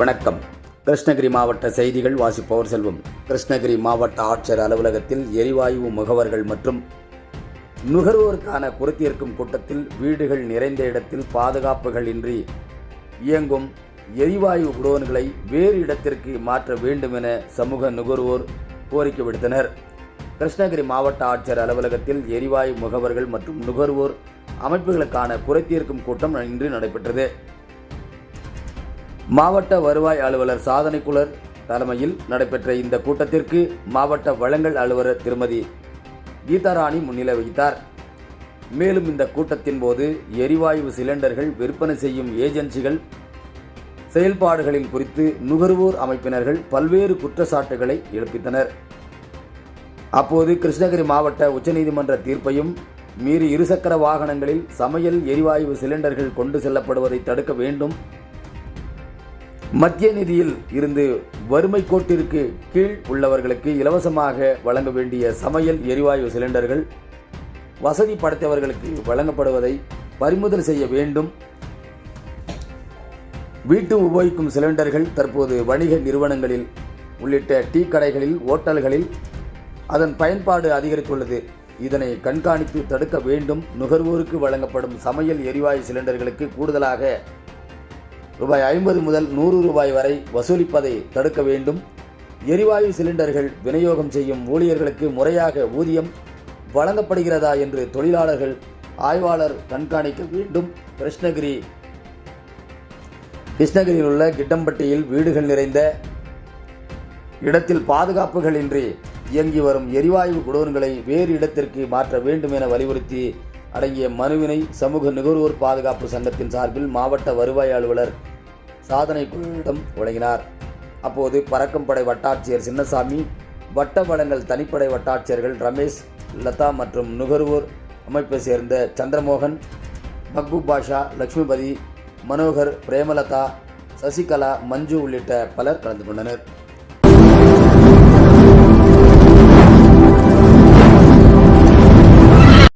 வணக்கம். கிருஷ்ணகிரி மாவட்ட செய்திகள் வாசிப்பவர் செல்வம். கிருஷ்ணகிரி மாவட்ட ஆட்சியர் அலுவலகத்தில் எரிவாயு முகவர்கள் மற்றும் நுகர்வோருக்கான பொருத்தியிருக்கும் கூட்டத்தில் வீடுகள் நிறைந்த இடத்தில் பாதுகாப்புகள் இன்றி இயங்கும் எரிவாயு குடோன்களை வேறு இடத்திற்கு மாற்ற வேண்டும் என சமூக நுகர்வோர் கோரிக்கை விடுத்தனர். கிருஷ்ணகிரி மாவட்ட ஆட்சியர் அலுவலகத்தில் எரிவாயு முகவர்கள் மற்றும் நுகர்வோர் அமைப்புகளுக்கான குறைத்தீர்க்கும் கூட்டம் இன்று நடைபெற்றது. மாவட்ட வருவாய் அலுவலர் சாதனைக்குளர் தலைமையில் நடைபெற்ற இந்த கூட்டத்திற்கு மாவட்ட வளங்கள் அலுவலர் திருமதி கீதாராணி முன்னிலை வகித்தார். மேலும் இந்த கூட்டத்தின் போது எரிவாயு சிலிண்டர்கள் விற்பனை செய்யும் ஏஜென்சிகள் செயல்பாடுகளின் குறித்து நுகர்வோர் அமைப்பினர்கள் பல்வேறு குற்றச்சாட்டுகளை எழுப்பித்தனர். அப்போது கிருஷ்ணகிரி மாவட்ட உச்சநீதிமன்ற தீர்ப்பையும் மீறி இருசக்கர வாகனங்களில் சமையல் எரிவாயு சிலிண்டர்கள் கொண்டு செல்லப்படுவதை தடுக்க வேண்டும். மத்திய நிதியில் இருந்து வறுமை கோட்டிற்கு கீழ் உள்ளவர்களுக்கு இலவசமாக வழங்க வேண்டிய சமையல் எரிவாயு சிலிண்டர்கள் வசதி படைத்தவர்களுக்கு வழங்கப்படுவதை பறிமுதல் செய்ய வேண்டும். வீட்டு உபயோகிக்கும் சிலிண்டர்கள் தற்போது வணிக நிறுவனங்களில் உள்ளிட்ட டீ கடைகளில் ஓட்டல்களில் அதன் பயன்பாடு அதிகரித்துள்ளது. இதனை கண்காணித்து தடுக்க வேண்டும். நுகர்வோருக்கு வழங்கப்படும் சமையல் எரிவாயு சிலிண்டர்களுக்கு கூடுதலாக ரூபாய் ஐம்பது முதல் நூறு ரூபாய் வரை வசூலிப்பதை தடுக்க வேண்டும். எரிவாயு சிலிண்டர்கள் விநியோகம் செய்யும் ஊழியர்களுக்கு முறையாக ஊதியம் வழங்கப்படுகிறதா என்று தொழிலாளர்கள் ஆய்வாளர் கண்காணிக்க வேண்டும். கிருஷ்ணகிரி கிருஷ்ணகிரியில் உள்ள கிட்டம்பட்டியில் வீடுகள் நிறைந்த இடத்தில் பாதுகாப்புகள் இன்றி இயங்கி வரும் எரிவாயு குடோன்களை வேறு இடத்திற்கு மாற்ற வேண்டும் என வலியுறுத்தி அடங்கிய மனுவினை சமூக நுகர்வோர் பாதுகாப்பு சங்கத்தின் சார்பில் மாவட்ட வருவாய் அலுவலர் சாதனை குழுவிடம் வழங்கினார். அப்போது பறக்கும்படை வட்டாட்சியர் சின்னசாமி வட்ட வளங்கள் தனிப்படை வட்டாட்சியர்கள் ரமேஷ் லதா மற்றும் நுகர்வோர் அமைப்பை சேர்ந்த சந்திரமோகன் மக்பூப் பாஷா லக்ஷ்மிபதி மனோகர் பிரேமலதா சசிகலா மஞ்சு உள்ளிட்ட பலர் கலந்து கொண்டனர்.